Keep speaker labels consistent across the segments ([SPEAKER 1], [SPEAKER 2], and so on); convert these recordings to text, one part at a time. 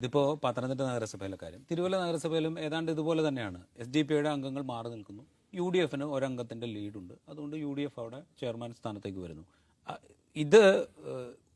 [SPEAKER 1] ഇതിപ്പോൾ പത്തനംതിട്ട നഗരസഭയിലെ കാര്യം. തിരുവല്ല നഗരസഭയിലും ഏതാണ്ട് ഇതുപോലെ തന്നെയാണ്. എസ് ഡി പിയുടെ അംഗങ്ങൾ മാറി നിൽക്കുന്നു. യു ഡി എഫിന് ഒരംഗത്തിന്റെ ലീഡുണ്ട്. അതുകൊണ്ട് യു ഡി എഫ് അവിടെ ചെയർമാൻ സ്ഥാനത്തേക്ക് വരുന്നു. ഇത്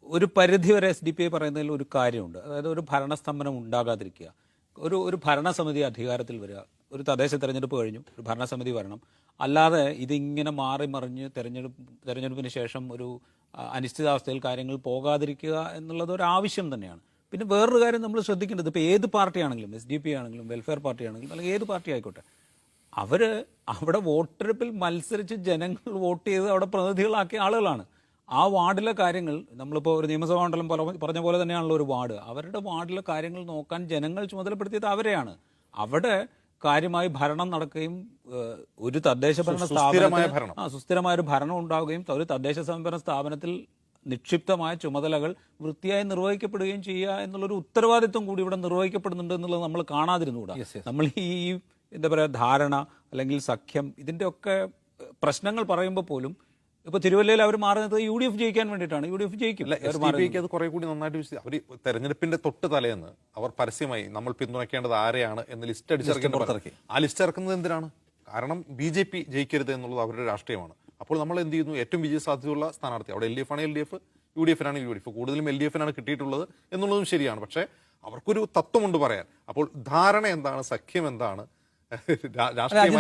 [SPEAKER 1] ഒരു പരിധി വരെ എസ് ഡി പി ഐ പറയുന്നതിൽ ഒരു കാര്യമുണ്ട്. അതായത് ഒരു ഭരണസ്തംഭനം ഉണ്ടാകാതിരിക്കുക. ഒരു ഒരു ഭരണസമിതി അധികാരത്തിൽ വരിക. ഒരു തദ്ദേശ തെരഞ്ഞെടുപ്പ് കഴിഞ്ഞു. ഒരു ഭരണസമിതി വരണം. അല്ലാതെ ഇതിങ്ങനെ മാറി മറിഞ്ഞ് തെരഞ്ഞെടുപ്പ് തെരഞ്ഞെടുപ്പിന് ശേഷം ഒരു അനിശ്ചിതാവസ്ഥയിൽ കാര്യങ്ങൾ പോകാതിരിക്കുക എന്നുള്ളത് ഒരു ആവശ്യം തന്നെയാണ്. പിന്നെ വേറൊരു കാര്യം നമ്മൾ ശ്രദ്ധിക്കേണ്ടത് ഇപ്പോൾ ഏത് പാർട്ടിയാണെങ്കിലും എസ് ഡി പി ആണെങ്കിലും വെൽഫെയർ പാർട്ടി ആണെങ്കിലും അല്ലെങ്കിൽ ഏത് പാർട്ടി ആയിക്കോട്ടെ അവർ അവിടെ വോട്ടെടുപ്പിൽ മത്സരിച്ച് ജനങ്ങൾ വോട്ട് ചെയ്ത് അവിടെ പ്രതിനിധികളാക്കിയ ആളുകളാണ്. ആ വാർഡിലെ കാര്യങ്ങൾ നമ്മളിപ്പോൾ ഒരു നിയമസഭാ മണ്ഡലം പോലെ പറഞ്ഞ പോലെ തന്നെയാണല്ലോ ഒരു വാർഡ്. അവരുടെ വാർഡിലെ കാര്യങ്ങൾ നോക്കാൻ ജനങ്ങൾ ചുമതലപ്പെടുത്തിയത് അവരെയാണ്. അവിടെ കാര്യമായി ഭരണം നടക്കുകയും ഒരു തദ്ദേശ ഭരണ സ്ഥാപനമായ സുസ്ഥിരമായ ഒരു ഭരണം ഉണ്ടാവുകയും ഒരു തദ്ദേശ സ്വയംഭരണ സ്ഥാപനത്തിൽ നിക്ഷിപ്തമായ ചുമതലകൾ വൃത്തിയായി നിർവഹിക്കപ്പെടുകയും ചെയ്യുക എന്നുള്ളൊരു ഉത്തരവാദിത്വം കൂടി ഇവിടെ നിർവഹിക്കപ്പെടുന്നുണ്ട് എന്നുള്ളത് നമ്മൾ കാണാതിരുന്നുകൂടാ. നമ്മൾ ഈ എന്താ പറയുക ധാരണ അല്ലെങ്കിൽ സഖ്യം ഇതിന്റെയൊക്കെ പ്രശ്നങ്ങൾ പറയുമ്പോൾ പോലും ഇപ്പൊ തിരുവല്ലയിൽ അവർ മാറുന്നത് യു ഡി എഫ് ജയിക്കാൻ വേണ്ടിയിട്ടാണ്. യു ഡി എഫ് ജയിക്കും.
[SPEAKER 2] അത് കുറെ കൂടി നന്നായിട്ട് അവർ തെരഞ്ഞെടുപ്പിന്റെ തൊട്ട് തലേന്ന് അവർ പരസ്യമായി നമ്മൾ പിന്തുണയ്ക്കേണ്ടത് ആരെയാണ് എന്ന് ലിസ്റ്റ് അടിച്ചിറക്കി ആ ലിസ്റ്റ് ഇറക്കുന്നത് എന്തിനാണ്? കാരണം ബി ജെ പി ജയിക്കരുത് എന്നുള്ളത് അവരുടെ രാഷ്ട്രീയമാണ്. അപ്പോൾ നമ്മൾ എന്ത് ചെയ്യുന്നു? ഏറ്റവും വിജയ സാധ്യതയുള്ള സ്ഥാനാർത്ഥി. അവിടെ എൽ ഡി എഫ് ആണ് L D F U D എഫിനാണ് U D F കൂടുതലും എൽ ഡി എഫിനാണ് കിട്ടിയിട്ടുള്ളത് എന്നുള്ളതും ശരിയാണ്. പക്ഷേ അവർക്കൊരു തത്വമുണ്ട് പറയാൻ. അപ്പോൾ ധാരണ എന്താണ്? സഖ്യം എന്താണ്? രാഷ്ട്രീയമായി